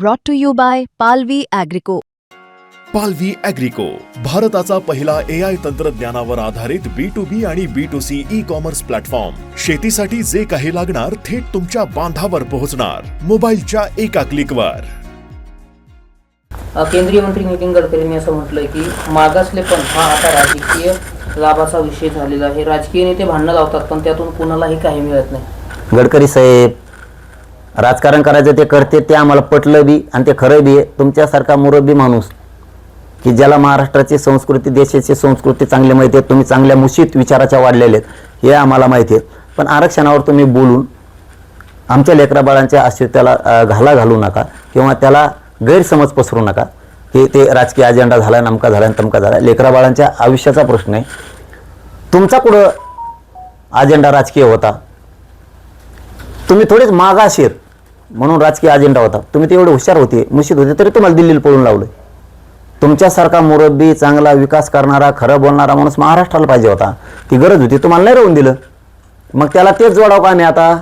brought to you by Palvi Agrico. पालवी अॅग्रिको भारताचा पहिला ए आय तंत्रज्ञानावर आधारित बी टू बी आणि B to C e commerce platform शेतीसाठी जे काही लागणार थेट तुमच्या बांधावर पोहोचणार. मोबाईलच्या एका क्लिकवर केंद्रीय मंत्री नितीन गडकरींनी असं म्हटलंय की मागासलेपण हा आता राजकीय लाभाचा विषय झालेला आहे. राजकीय नेते भांडणं लावतात पण त्यातून कुणालाही काही मिळत नाही. गडकरी साहेब राजकारण करायचं ते करते ते आम्हाला पटलं बी आणि ते खरं बी आहे. तुमच्यासारखा मुरब्बी माणूस की ज्याला महाराष्ट्राची संस्कृती देशाची संस्कृती चांगली माहिती आहे तुम्ही चांगल्या मुशीत विचाराच्या वाढलेले आहेत हे आम्हाला माहिती आहे. पण आरक्षणावर तुम्ही बोलून आमच्या लेकराबाळांच्या अस्तित्वाला घाला घालू नका किंवा त्याला गैरसमज पसरू नका. की ते राजकीय अजेंडा झाला नमका झाला आणि तमका झाला. लेकराबाळांच्या आयुष्याचा प्रश्न आहे. तुमचा कुठं अजेंडा राजकीय होता? तुम्ही थोडेच मागाशीर. म्हणून राजकीय अजेंडा होता. तुम्ही ते एवढे हुशार होते मुशीद होते तरी तुम्हाला दिल्लीला पळून लावलं तुमच्यासारखा मुरब्बी चांगला विकास करणारा खरं बोलणारा माणूस महाराष्ट्राला पाहिजे होता. ती गरज होती तुम्हाला नाही राहून दिलं. मग त्याला तेच जोडावं का नाही आता?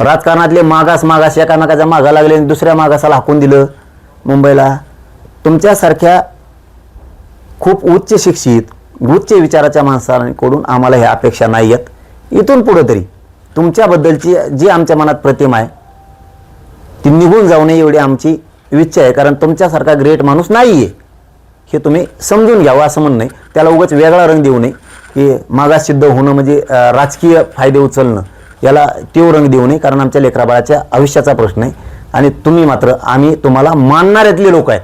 राजकारणातले मागास मागास एकामेकाच्या मागा लागले आणि दुसऱ्या मागासाला हाकून दिलं मुंबईला. तुमच्यासारख्या खूप उच्च शिक्षित उच्च विचाराच्या माणसांकडून आम्हाला ह्या अपेक्षा नाही आहेत. इथून पुढं तरी. तुमच्याबद्दलची जी आमच्या मनात प्रतिमा आहे ती निघून जाऊ नये एवढी आमची इच्छा आहे कारण तुमच्यासारखा ग्रेट माणूस नाही आहे हे तुम्ही समजून घ्यावं असं म्हणणं आहे. त्याला उगाच वेगळा रंग देऊ नये की मागास सिद्ध होणं म्हणजे राजकीय फायदे उचलणं याला तीव्र रंग देऊ नये कारण आमच्या लेकराबाळाच्या आयुष्याचा प्रश्न आहे. आणि तुम्ही मात्र आम्ही तुम्हाला मानणाऱ्यातले लोक आहेत.